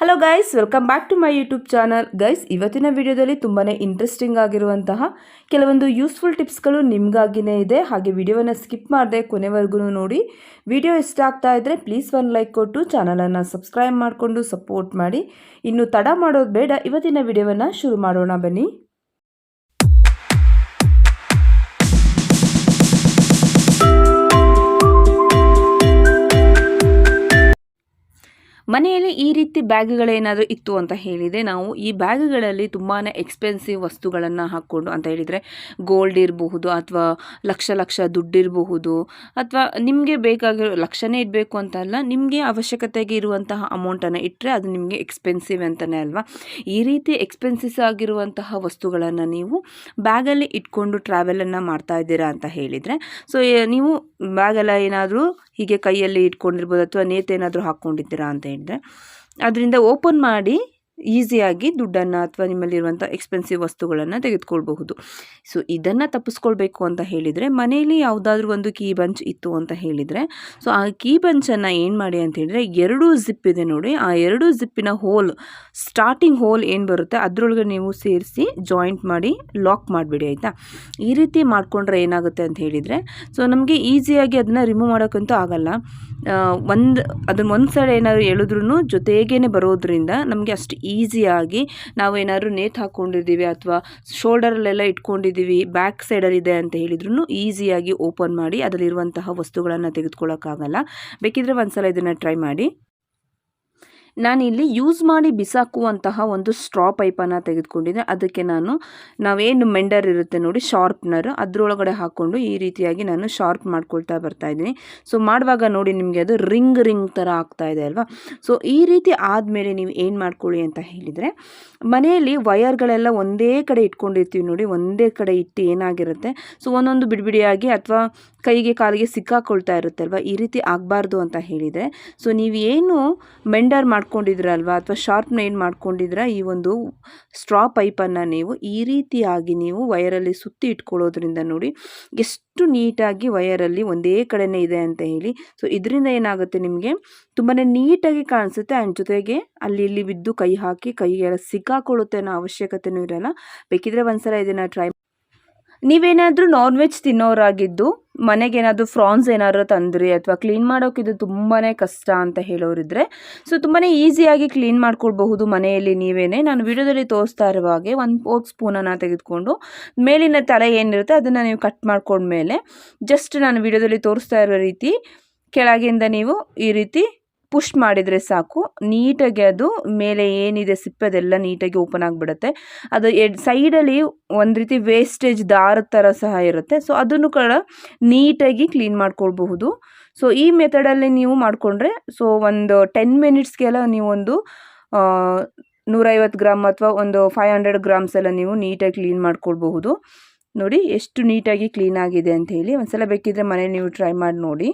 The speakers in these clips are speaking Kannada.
Hello guys welcome back to my YouTube channel guys ಇವತ್ತಿನ ವಿಡಿಯೋದಲ್ಲಿ ತುಂಬಾ ಇಂಟ್ರೆಸ್ಟಿಂಗ್ ಆಗಿರುವಂತಹ ಕೆಲವೊಂದು ಯೂಸ್ಫುಲ್ ಟಿಪ್ಸ್ಗಳು ನಿಮಗಾಗಿನೇ ಇದೆ. ಹಾಗೆ ವಿಡಿಯೋವನ್ನು ಸ್ಕಿಪ್ ಮಾಡದೆ ಕೊನೆವರೆಗೂ ನೋಡಿ. ವಿಡಿಯೋ ಇಷ್ಟ ಆಗ್ತಾ ಇದ್ದರೆ ಪ್ಲೀಸ್ ಒಂದು ಲೈಕ್ ಕೊಟ್ಟು ಚಾನಲನ್ನು ಸಬ್ಸ್ಕ್ರೈಬ್ ಮಾಡಿಕೊಂಡು ಸಪೋರ್ಟ್ ಮಾಡಿ. ಇನ್ನು ತಡ ಮಾಡೋದು ಬೇಡ, ಇವತ್ತಿನ ವಿಡಿಯೋವನ್ನು ಶುರು ಮಾಡೋಣ ಬನ್ನಿ. ಮನೆಯಲ್ಲಿ ಈ ರೀತಿ ಬ್ಯಾಗ್ಗಳೇನಾದರೂ ಇತ್ತು ಅಂತ ಹೇಳಿದರೆ ನಾವು ಈ ಬ್ಯಾಗ್ಗಳಲ್ಲಿ ತುಂಬಾ ಎಕ್ಸ್ಪೆನ್ಸಿವ್ ವಸ್ತುಗಳನ್ನು ಹಾಕ್ಕೊಂಡು ಅಂತ ಹೇಳಿದರೆ ಗೋಲ್ಡ್ ಇರಬಹುದು ಅಥವಾ ಲಕ್ಷ ಲಕ್ಷ ದುಡ್ಡಿರಬಹುದು ಅಥವಾ ನಿಮಗೆ ಬೇಕಾಗಿರೋ ಲಕ್ಷನೇ ಇಡಬೇಕು ಅಂತಲ್ಲ ನಿಮಗೆ ಅವಶ್ಯಕತೆಗೆ ಇರುವಂತಹ ಅಮೌಂಟನ್ನು ಇಟ್ಟರೆ ಅದು ನಿಮಗೆ ಎಕ್ಸ್ಪೆನ್ಸಿವ್ ಅಂತಲೇ ಅಲ್ವಾ? ಈ ರೀತಿ ಎಕ್ಸ್ಪೆನ್ಸಿಸ್ ಆಗಿರುವಂತಹ ವಸ್ತುಗಳನ್ನು ನೀವು ಬ್ಯಾಗಲ್ಲಿ ಇಟ್ಕೊಂಡು ಟ್ರಾವೆಲನ್ನು ಮಾಡ್ತಾ ಇದ್ದೀರಾ ಅಂತ ಹೇಳಿದರೆ ಸೊ ನೀವು ಬ್ಯಾಗೆಲ್ಲ ಏನಾದರೂ ಹೀಗೆ ಕೈಯಲ್ಲಿ ಇಟ್ಕೊಂಡಿರ್ಬೋದು ಅಥವಾ ನೇತೇನಾದರೂ ಹಾಕ್ಕೊಂಡಿದ್ದೀರಾ ಅಂತ ಹೇಳಿದ್ರೆ. ಅದರಿಂದ ಓಪನ್ ಮಾಡಿ ಈಸಿಯಾಗಿ ದುಡ್ಡನ್ನು ಅಥವಾ ನಿಮ್ಮಲ್ಲಿರುವಂಥ ಎಕ್ಸ್ಪೆನ್ಸಿವ್ ವಸ್ತುಗಳನ್ನು ತೆಗೆದುಕೊಳ್ಬಹುದು. ಸೊ ಇದನ್ನು ತಪ್ಪಿಸ್ಕೊಳ್ಬೇಕು ಅಂತ ಹೇಳಿದರೆ, ಮನೆಯಲ್ಲಿ ಯಾವುದಾದ್ರೂ ಒಂದು ಕೀ ಬಂಚ್ ಇತ್ತು ಅಂತ ಹೇಳಿದರೆ ಸೊ ಆ ಕೀ ಬಂಚನ್ನು ಏನು ಮಾಡಿ ಅಂತ ಹೇಳಿದರೆ, ಎರಡು ಜಿಪ್ ಇದೆ ನೋಡಿ, ಆ ಎರಡು ಜಿಪ್ಪಿನ ಹೋಲ್ ಸ್ಟಾರ್ಟಿಂಗ್ ಹೋಲ್ ಏನು ಬರುತ್ತೆ, ಅದರೊಳಗೆ ನೀವು ಸೇರಿಸಿ ಜಾಯಿಂಟ್ ಮಾಡಿ ಲಾಕ್ ಮಾಡಿಬಿಡಿ, ಆಯಿತಾ? ಈ ರೀತಿ ಮಾಡಿಕೊಂಡ್ರೆ ಏನಾಗುತ್ತೆ ಅಂತ ಹೇಳಿದರೆ ಸೊ ನಮಗೆ ಈಸಿಯಾಗಿ ಅದನ್ನು ರಿಮೂವ್ ಮಾಡೋಕ್ಕಂತೂ ಆಗಲ್ಲ. ಒಂದು, ಅದನ್ನು ಒಂದು ಸೈಡ್ ಏನಾದ್ರು ಎಳೆದ್ರೂ ಜೊತೆಗೇ ಬರೋದ್ರಿಂದ ನಮಗೆ ಅಷ್ಟು ಈಸಿಯಾಗಿ ನಾವು ಏನಾದರೂ ನೇತು ಹಾಕ್ಕೊಂಡಿದ್ದೀವಿ ಅಥವಾ ಶೋಲ್ಡರಲ್ಲೆಲ್ಲ ಇಟ್ಕೊಂಡಿದ್ದೀವಿ, ಬ್ಯಾಕ್ ಸೈಡಲ್ಲಿದೆ ಅಂತ ಹೇಳಿದ್ರು ಈಸಿಯಾಗಿ ಓಪನ್ ಮಾಡಿ ಅದರಲ್ಲಿರುವಂತಹ ವಸ್ತುಗಳನ್ನು ತೆಗೆದುಕೊಳ್ಳೋಕ್ಕಾಗಲ್ಲ. ಬೇಕಿದ್ರೆ ಒಂದು ಸಲ ಇದನ್ನು ಟ್ರೈ ಮಾಡಿ. ನಾನಿಲ್ಲಿ ಯೂಸ್ ಮಾಡಿ ಬಿಸಾಕುವಂತಹ ಒಂದು ಸ್ಟ್ರಾ ಪೈಪನ್ನು ತೆಗೆದುಕೊಂಡಿದ್ದೆ. ಅದಕ್ಕೆ ನಾನು, ನಾವೇನು ಮೆಂಡರ್ ಇರುತ್ತೆ ನೋಡಿ ಶಾರ್ಪ್ನರ್ ಅದರೊಳಗಡೆ ಹಾಕ್ಕೊಂಡು ಈ ರೀತಿಯಾಗಿ ನಾನು ಶಾರ್ಪ್ ಮಾಡ್ಕೊಳ್ತಾ ಬರ್ತಾ ಇದ್ದೀನಿ. ಸೊ ಮಾಡುವಾಗ ನೋಡಿ ನಿಮಗೆ ಅದು ರಿಂಗ್ ರಿಂಗ್ ಥರ ಆಗ್ತಾ ಇದೆ ಅಲ್ವಾ? ಸೊ ಈ ರೀತಿ ಆದಮೇಲೆ ನೀವು ಏನು ಮಾಡ್ಕೊಳ್ಳಿ ಅಂತ ಹೇಳಿದರೆ, ಮನೆಯಲ್ಲಿ ವಯರ್ಗಳೆಲ್ಲ ಒಂದೇ ಕಡೆ ಇಟ್ಕೊಂಡಿರ್ತೀವಿ ನೋಡಿ, ಒಂದೇ ಕಡೆ ಇಟ್ಟು ಏನಾಗಿರುತ್ತೆ? ಸೊ ಒಂದೊಂದು ಬಿಡಿಬಿಡಿಯಾಗಿ ಅಥವಾ ಕೈಗೆ ಕಾಲಿಗೆ ಸಿಕ್ಕಾಕೊಳ್ತಾ ಇರುತ್ತಲ್ವ? ಈ ರೀತಿ ಆಗಬಾರ್ದು ಅಂತ ಹೇಳಿದರೆ ಸೊ ನೀವು ಏನು ಮೆಂಡರ್ ಮಾಡ್ಕೊಂಡಿದ್ರಲ್ವ ಅಥವಾ ಶಾರ್ಪ್ನ ಏನು ಮಾಡ್ಕೊಂಡಿದ್ರ? ಈ ಒಂದು ಸ್ಟ್ರಾ ಪೈಪನ್ನು ನೀವು ಈ ರೀತಿಯಾಗಿ ನೀವು ವಯರಲ್ಲಿ ಸುತ್ತಿ ಇಟ್ಕೊಳ್ಳೋದ್ರಿಂದ ನೋಡಿ ಎಷ್ಟು ನೀಟಾಗಿ ವಯರಲ್ಲಿ ಒಂದೇ ಕಡೆನೇ ಇದೆ ಅಂತ ಹೇಳಿ. ಸೊ ಇದರಿಂದ ಏನಾಗುತ್ತೆ ನಿಮಗೆ? ತುಂಬಾ ನೀಟಾಗಿ ಕಾಣಿಸುತ್ತೆ ಆ್ಯಂಡ್ ಜೊತೆಗೆ ಅಲ್ಲಿ ಇಲ್ಲಿ ಬಿದ್ದು ಕೈ ಹಾಕಿ ಕೈಗೆಲ್ಲ ಸಿಕ್ಕಾಕೊಳ್ಳುತ್ತೆ ಅನ್ನೋ ಅವಶ್ಯಕತೆಯೂ ಇರಲ್ಲ. ಬೇಕಿದ್ರೆ ಒಂದ್ಸಲ ಇದನ್ನು ಟ್ರೈ ನೀವೇನಾದರೂ ನಾನ್ ವೆಜ್ ತಿನ್ನೋರಾಗಿದ್ದು, ಮನೆಗೇನಾದರೂ ಫ್ರಾನ್ಸ್ ಏನಾದರೂ ತಂದ್ರಿ ಅಥವಾ ಕ್ಲೀನ್ ಮಾಡೋಕೆ ಇದು ತುಂಬಾ ಕಷ್ಟ ಅಂತ ಹೇಳೋರಿದ್ರೆ ಸೊ ತುಂಬಾ ಈಸಿಯಾಗಿ ಕ್ಲೀನ್ ಮಾಡ್ಕೊಳ್ಬಹುದು ಮನೆಯಲ್ಲಿ ನೀವೇನೆ. ನಾನು ವಿಡಿಯೋದಲ್ಲಿ ತೋರಿಸ್ತಾ ಇರುವ ಹಾಗೆ ಒಂದು ಫೋರ್ಕ್ ಸ್ಪೂನನ್ನು ತೆಗೆದುಕೊಂಡು, ಮೇಲಿನ ತಲೆ ಏನಿರುತ್ತೆ ಅದನ್ನು ನೀವು ಕಟ್ ಮಾಡ್ಕೊಂಡ್ಮೇಲೆ ಜಸ್ಟ್ ನಾನು ವಿಡಿಯೋದಲ್ಲಿ ತೋರಿಸ್ತಾ ಇರೋ ರೀತಿ, ಕೆಳಗಿಂದ ನೀವು ಈ ರೀತಿ ಪುಷ್ ಮಾಡಿದರೆ ಸಾಕು. ನೀಟಾಗಿ ಅದು ಮೇಲೆ ಏನಿದೆ ಸಿಪ್ಪೆದೆಲ್ಲ ನೀಟಾಗಿ ಓಪನ್ ಆಗಿಬಿಡುತ್ತೆ. ಅದು ಎಡ್ ಸೈಡಲ್ಲಿ ಒಂದು ರೀತಿ ವೇಸ್ಟೇಜ್ ದಾರದ ಥರ ಸಹ ಇರುತ್ತೆ. ಸೊ ಅದನ್ನು ಕೂಡ ನೀಟಾಗಿ ಕ್ಲೀನ್ ಮಾಡ್ಕೊಳ್ಬಹುದು. ಸೊ ಈ ಮೆಥಡಲ್ಲಿ ನೀವು ಮಾಡಿಕೊಂಡ್ರೆ, ಸೊ ಒಂದು ಟೆನ್ ಮಿನಿಟ್ಸ್ಗೆಲ್ಲ ನೀವೊಂದು ನೂರೈವತ್ತು ಗ್ರಾಮ್ ಅಥವಾ ಒಂದು ಫೈವ್ ಹಂಡ್ರೆಡ್ ಗ್ರಾಮ್ಸ್ ಎಲ್ಲ ನೀವು ನೀಟಾಗಿ ಕ್ಲೀನ್ ಮಾಡ್ಕೊಳ್ಬಹುದು. ನೋಡಿ, ಎಷ್ಟು ನೀಟಾಗಿ ಕ್ಲೀನ್ ಆಗಿದೆ ಅಂತ ಹೇಳಿ. ಒಂದ್ಸಲ ಬೇಕಿದ್ರೆ ಮನೆ ನೀವು ಟ್ರೈ ಮಾಡಿ ನೋಡಿ.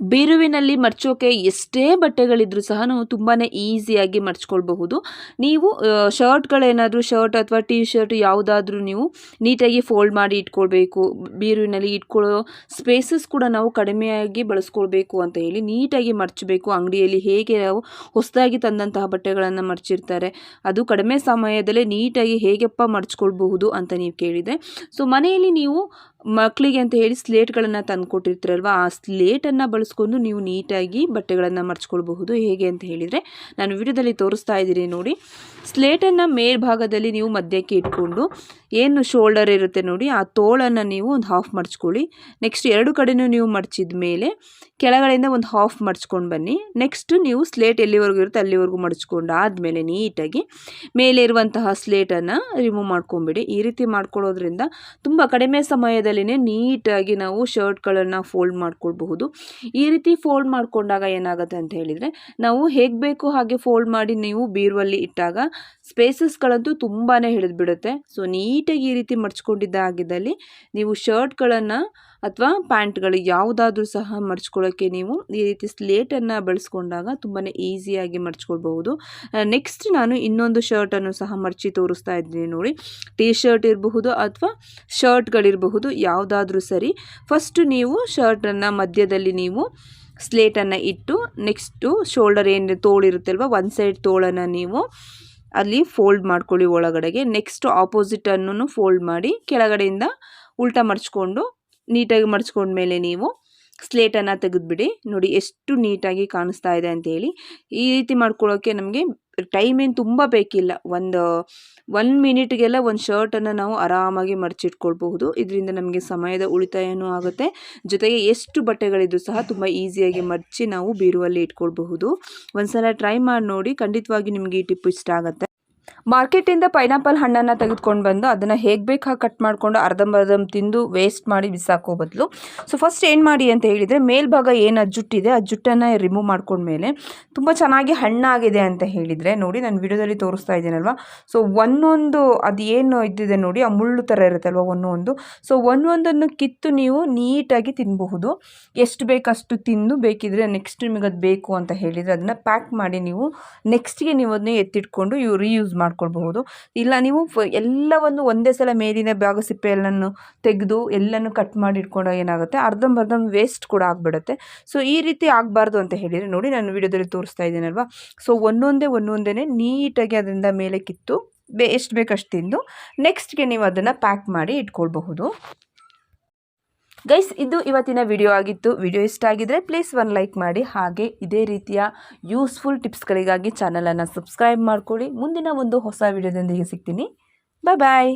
ಬೀರುವಿನಲ್ಲಿ ಮರ್ಚೋಕೆ ಎಷ್ಟೇ ಬಟ್ಟೆಗಳಿದ್ರೂ ಸಹ ನಾವು ತುಂಬಾ ಈಸಿಯಾಗಿ ಮರ್ಚ್ಕೊಳ್ಬಹುದು. ನೀವು ಶರ್ಟ್ಗಳೇನಾದರೂ ಶರ್ಟ್ ಅಥವಾ ಟೀ ಶರ್ಟ್ ಯಾವುದಾದ್ರೂ ನೀವು ನೀಟಾಗಿ ಫೋಲ್ಡ್ ಮಾಡಿ ಇಟ್ಕೊಳ್ಬೇಕು. ಬೀರುವಿನಲ್ಲಿ ಇಟ್ಕೊಳ್ಳೋ ಸ್ಪೇಸಸ್ ಕೂಡ ನಾವು ಕಡಿಮೆಯಾಗಿ ಬಳಸ್ಕೊಳ್ಬೇಕು ಅಂತ ಹೇಳಿ ನೀಟಾಗಿ ಮರ್ಚಬೇಕು. ಅಂಗಡಿಯಲ್ಲಿ ಹೇಗೆ ನಾವು ಹೊಸದಾಗಿ ತಂದಂತಹ ಬಟ್ಟೆಗಳನ್ನು ಮರ್ಚಿರ್ತಾರೆ, ಅದು ಕಡಿಮೆ ಸಮಯದಲ್ಲೇ ನೀಟಾಗಿ ಹೇಗೆಪ್ಪ ಮರ್ಚ್ಕೊಳ್ಬಹುದು ಅಂತ ನೀವು ಕೇಳಿದೆ. ಸೊ, ಮನೆಯಲ್ಲಿ ನೀವು ಮಕ್ಕಳಿಗೆ ಅಂತ ಹೇಳಿ ಸ್ಲೇಟ್ಗಳನ್ನು ತಂದು ಕೊಟ್ಟಿರ್ತೀರಲ್ವ ಆ ಸ್ಲೇಟನ್ನು ಬಳಸ್ಕೊಂಡು ನೀವು ನೀಟಾಗಿ ಬಟ್ಟೆಗಳನ್ನು ಮರ್ಚ್ಕೊಳ್ಬಹುದು. ಹೇಗೆ ಅಂತ ಹೇಳಿದರೆ, ನಾನು ವಿಡಿಯೋದಲ್ಲಿ ತೋರಿಸ್ತಾ ಇದ್ದೀನಿ ನೋಡಿ. ಸ್ಲೇಟನ್ನು ಮೇಲ್ಭಾಗದಲ್ಲಿ ನೀವು ಮಧ್ಯಕ್ಕೆ ಇಟ್ಕೊಂಡು ಏನು ಶೋಲ್ಡರ್ ಇರುತ್ತೆ ನೋಡಿ, ಆ ತೋಳನ್ನು ನೀವು ಒಂದು ಹಾಫ್ ಮಡ್ಚ್ಕೊಳ್ಳಿ ನೆಕ್ಸ್ಟ್ ಎರಡು ಕಡೆಯೂ ನೀವು ಮಡಚಿದ ಮೇಲೆ ಕೆಳಗಡೆಯಿಂದ ಒಂದು ಹಾಫ್ ಮಡ್ಚ್ಕೊಂಡು ಬನ್ನಿ. ನೆಕ್ಸ್ಟ್ ನೀವು ಸ್ಲೇಟ್ ಎಲ್ಲಿವರೆಗೂ ಇರುತ್ತೆ ಅಲ್ಲಿವರೆಗೂ ಮಡಚ್ಕೊಂಡು ಆದಮೇಲೆ ನೀಟಾಗಿ ಮೇಲೆ ಇರುವಂತಹ ಸ್ಲೇಟನ್ನು ರಿಮೂವ್ ಮಾಡ್ಕೊಂಬಿಡಿ. ಈ ರೀತಿ ಮಾಡ್ಕೊಳ್ಳೋದ್ರಿಂದ ತುಂಬ ಕಡಿಮೆ ಸಮಯದಲ್ಲಿನೇ ನೀಟಾಗಿ ನಾವು ಶರ್ಟ್ಗಳನ್ನು ಫೋಲ್ಡ್ ಮಾಡ್ಕೊಳ್ಬಹುದು. ಈ ರೀತಿ ಫೋಲ್ಡ್ ಮಾಡಿಕೊಂಡಾಗ ಏನಾಗುತ್ತೆ ಅಂತ ಹೇಳಿದರೆ, ನಾವು ಹೇಗೆ ಬೇಕು ಹಾಗೆ ಫೋಲ್ಡ್ ಮಾಡಿ ನೀವು ಬೀರುವಲ್ಲಿ ಇಟ್ಟಾಗ ಸ್ಪೇಸಸ್ಗಳಂತೂ ತುಂಬಾ ಹಿಡಿದ್ಬಿಡುತ್ತೆ. ಸೊ ನೀಟಾಗಿ ಈ ರೀತಿ ಮಡ್ಚ್ಕೊಂಡಿದ್ದಾಗಿದ್ದಲ್ಲಿ ನೀವು ಶರ್ಟ್ಗಳನ್ನು ಅಥವಾ ಪ್ಯಾಂಟ್ಗಳು ಯಾವುದಾದ್ರೂ ಸಹ ಮಡ್ಚ್ಕೊಳ್ಳೋಕ್ಕೆ ನೀವು ಈ ರೀತಿ ಸ್ಲೇಟನ್ನು ಬಳಸ್ಕೊಂಡಾಗ ತುಂಬಾ ಈಸಿಯಾಗಿ ಮಡ್ಚ್ಕೊಳ್ಬಹುದು. ನೆಕ್ಸ್ಟ್ ನಾನು ಇನ್ನೊಂದು ಶರ್ಟನ್ನು ಸಹ ಮಡಚಿ ತೋರಿಸ್ತಾ ಇದ್ದೀನಿ ನೋಡಿ. ಟೀ ಶರ್ಟ್ ಇರಬಹುದು ಅಥವಾ ಶರ್ಟ್ಗಳಿರಬಹುದು ಯಾವುದಾದ್ರೂ ಸರಿ. ಫಸ್ಟ್ ನೀವು ಶರ್ಟನ್ನು ಮಧ್ಯದಲ್ಲಿ ನೀವು ಸ್ಲೇಟನ್ನು ಇಟ್ಟು, ನೆಕ್ಸ್ಟು ಶೋಲ್ಡರ್ ಏನು ತೋಳಿರುತ್ತಲ್ವ ಒಂದು ಸೈಡ್ ತೋಳನ್ನು ನೀವು ಅಲ್ಲಿ ಫೋಲ್ಡ್ ಮಾಡ್ಕೊಳ್ಳಿ ಒಳಗಡೆಗೆ. ನೆಕ್ಸ್ಟ್ ಆಪೋಸಿಟನ್ನು ಫೋಲ್ಡ್ ಮಾಡಿ ಕೆಳಗಡೆಯಿಂದ ಉಲ್ಟ ಮಡ್ಚ್ಕೊಂಡು ನೀಟಾಗಿ ಮಡ್ಚ್ಕೊಂಡ್ಮೇಲೆ ನೀವು ಸ್ಲೇಟನ್ನು ತೆಗೆದುಬಿಡಿ. ನೋಡಿ ಎಷ್ಟು ನೀಟಾಗಿ ಕಾಣಿಸ್ತಾ ಇದೆ ಅಂತೇಳಿ. ಈ ರೀತಿ ಮಾಡ್ಕೊಳ್ಳೋಕ್ಕೆ ನಮಗೆ ಟೈಮ್ ಏನು ತುಂಬ ಬೇಕಿಲ್ಲ. ಒಂದು ಒನ್ ಮಿನಿಟ್ಗೆಲ್ಲ ಒಂದು ಶರ್ಟನ್ನು ನಾವು ಆರಾಮಾಗಿ ಮಡಚಿಟ್ಕೊಳ್ಬಹುದು. ಇದರಿಂದ ನಮಗೆ ಸಮಯದ ಉಳಿತಾಯನೂ ಆಗುತ್ತೆ. ಜೊತೆಗೆ ಎಷ್ಟು ಬಟ್ಟೆಗಳಿದ್ರು ಸಹ ತುಂಬ ಈಸಿಯಾಗಿ ಮಡಚಿ ನಾವು ಬೀರುವಲ್ಲಿ ಇಟ್ಕೊಳ್ಬಹುದು. ಒಂದ್ಸಲ ಟ್ರೈ ಮಾಡಿ ನೋಡಿ. ಖಂಡಿತವಾಗಿ ನಿಮಗೆ ಈ ಟಿಪ್ ಇಷ್ಟ ಆಗುತ್ತೆ. ಮಾರ್ಕೆಟಿಂದ ಪೈನಾಪಲ್ ಹಣ್ಣನ್ನು ತೆಗೆದುಕೊಂಡು ಬಂದು ಅದನ್ನು ಹೇಗೆ ಬೇಕು ಕಟ್ ಮಾಡಿಕೊಂಡು ಅರ್ಧಂಬರ್ಧಂ ತಿಂದು ವೇಸ್ಟ್ ಮಾಡಿ ಬಿಸಾಕೋ ಬದಲು. ಸೊ ಫಸ್ಟ್ ಏನು ಮಾಡಿ ಅಂತ ಹೇಳಿದರೆ ಮೇಲ್ಭಾಗ ಏನು ಅಜ್ಜುಟ್ಟಿದೆ ಆ ಜುಟ್ಟನ್ನು ರಿಮೂವ್ ಮಾಡ್ಕೊಂಡ್ಮೇಲೆ ತುಂಬ ಚೆನ್ನಾಗಿ ಹಣ್ಣಾಗಿದೆ ಅಂತ ಹೇಳಿದರೆ ನೋಡಿ ನಾನು ವಿಡಿಯೋದಲ್ಲಿ ತೋರಿಸ್ತಾ ಇದ್ದೀನಲ್ವ? ಸೊ ಒಂದೊಂದು ಅದು ಏನು ಇದ್ದಿದೆ ನೋಡಿ ಆ ಮುಳ್ಳು ಥರ ಇರುತ್ತಲ್ವ ಒಂದೊಂದು? ಸೊ ಒಂದೊಂದನ್ನು ಕಿತ್ತು ನೀವು ನೀಟಾಗಿ ತಿನ್ನಬಹುದು ಎಷ್ಟು ಬೇಕಷ್ಟು ತಿಂದು ಬೇಕಿದ್ರೆ ನೆಕ್ಸ್ಟ್ ನಿಮಗೆ ಅದು ಬೇಕು ಅಂತ ಹೇಳಿದರೆ ಅದನ್ನು ಪ್ಯಾಕ್ ಮಾಡಿ ನೀವು ನೆಕ್ಸ್ಟ್ಗೆ ನೀವು ಅದನ್ನ ಎತ್ತಿಟ್ಕೊಂಡು ಇವು ರೀಯೂಸ್ ಮಾಡ್ಕೊಳ್ಬಹುದು. ಇಲ್ಲ, ನೀವು ಎಲ್ಲವನ್ನು ಒಂದೇ ಸಲ ಮೇಲಿನ ಭಾಗ ಸಿಪ್ಪೆಯನ್ನು ತೆಗೆದು ಎಲ್ಲನೂ ಕಟ್ ಮಾಡಿ ಇಟ್ಕೊಂಡು ಏನಾಗುತ್ತೆ? ಅರ್ಧಂಬರ್ಧ ವೇಸ್ಟ್ ಕೂಡ ಆಗಿಬಿಡುತ್ತೆ. ಸೊ, ಈ ರೀತಿ ಆಗಬಾರ್ದು ಅಂತ ಹೇಳಿದರೆ ನೋಡಿ ನಾನು ವಿಡಿಯೋದಲ್ಲಿ ತೋರಿಸ್ತಾ ಇದ್ದೀನಲ್ವ? ಸೊ, ಒಂದೊಂದೇ ಒಂದೊಂದೇ ನೀಟಾಗಿ ಅದರಿಂದ ಮೇಲೆ ಕಿತ್ತು, ಬೇ, ಎಷ್ಟು ಬೇಕಷ್ಟು ತಿಂದು ನೆಕ್ಸ್ಟ್ಗೆ ನೀವು ಅದನ್ನು ಪ್ಯಾಕ್ ಮಾಡಿ ಇಟ್ಕೊಳ್ಬಹುದು. ಗೈಸ್, ಇದು ಇವತ್ತಿನ ವಿಡಿಯೋ ಆಗಿತ್ತು. ವಿಡಿಯೋ ಇಷ್ಟ ಆಗಿದ್ರೆ ಪ್ಲೀಸ್ ಒನ್ ಲೈಕ್ ಮಾಡಿ. ಹಾಗೆ ಇದೇ ರೀತಿಯ ಯೂಸ್ಫುಲ್ ಟಿಪ್ಸ್ಗಳಿಗಾಗಿ ಚಾನಲನ್ನು ಸಬ್ಸ್ಕ್ರೈಬ್ ಮಾಡ್ಕೊಳ್ಳಿ. ಮುಂದಿನ ಒಂದು ಹೊಸ ವಿಡಿಯೋದೊಂದಿಗೆ ಸಿಗ್ತೀನಿ. ಬಾಯ್ ಬಾಯ್